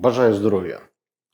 Бажаю здоров'я!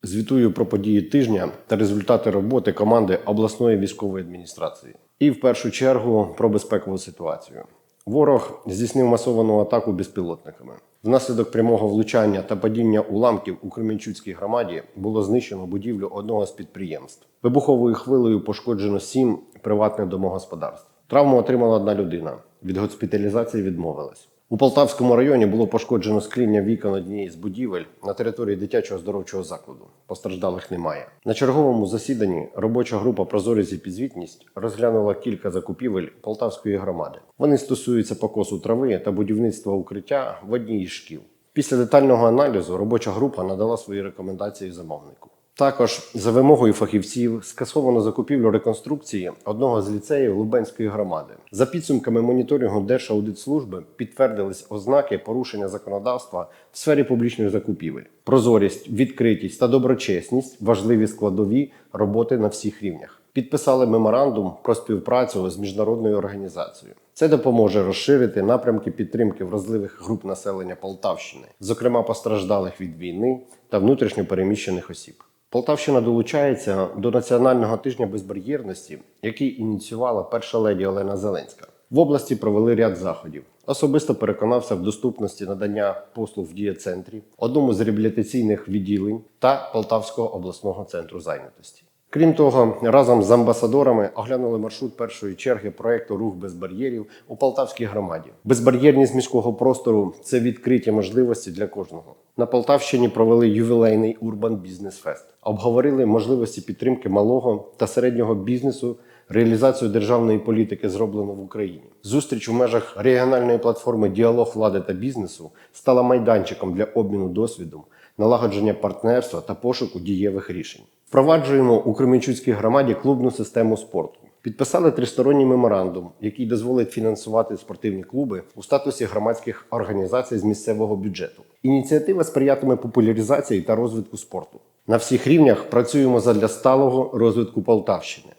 Звітую про події тижня та результати роботи команди обласної військової адміністрації. І в першу чергу про безпекову ситуацію. Ворог здійснив масовану атаку безпілотниками. Внаслідок прямого влучання та падіння уламків у Кременчуцькій громаді було знищено будівлю одного з підприємств. Вибуховою хвилею пошкоджено сім приватних домогосподарств. Травму отримала одна людина. Від госпіталізації відмовилась. У Полтавському районі було пошкоджено скління вікон однієї з будівель на території дитячого здоровчого закладу. Постраждалих немає. На черговому засіданні робоча група Прозорість і підзвітність розглянула кілька закупівель Полтавської громади. Вони стосуються покосу трави та будівництва укриття в одній із шкіл. Після детального аналізу робоча група надала свої рекомендації замовнику. Також за вимогою фахівців скасовано закупівлю реконструкції одного з ліцеїв Лубенської громади. За підсумками моніторингу Держаудитслужби підтвердились ознаки порушення законодавства в сфері публічних закупівель. Прозорість, відкритість та доброчесність важливі складові роботи на всіх рівнях. Підписали меморандум про співпрацю з міжнародною організацією. Це допоможе розширити напрямки підтримки вразливих груп населення Полтавщини, зокрема постраждалих від війни та внутрішньо переміщених осіб. Полтавщина долучається до національного тижня безбар'єрності, який ініціювала перша леді Олена Зеленська. В області провели ряд заходів. Особисто переконався в доступності надання послуг в дієцентрі, одному з реабілітаційних відділень та Полтавського обласного центру зайнятості. Крім того, разом з амбасадорами оглянули маршрут першої черги проекту Рух без бар'єрів у Полтавській громаді. Безбар'єрність міського простору це відкриті можливості для кожного. На Полтавщині провели ювілейний Урбан Бізнес Фест. Обговорили можливості підтримки малого та середнього бізнесу, реалізацію державної політики зроблено в Україні. Зустріч у межах регіональної платформи Діалог влади та бізнесу стала майданчиком для обміну досвідом, налагодження партнерства та пошуку дієвих рішень. Впроваджуємо у Кременчуцькій громаді клубну систему спорту. Підписали тристоронній меморандум, який дозволить фінансувати спортивні клуби у статусі громадських організацій з місцевого бюджету. Ініціатива сприятиме популяризації та розвитку спорту. На всіх рівнях працюємо задля сталого розвитку Полтавщини.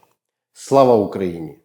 Слава Україні!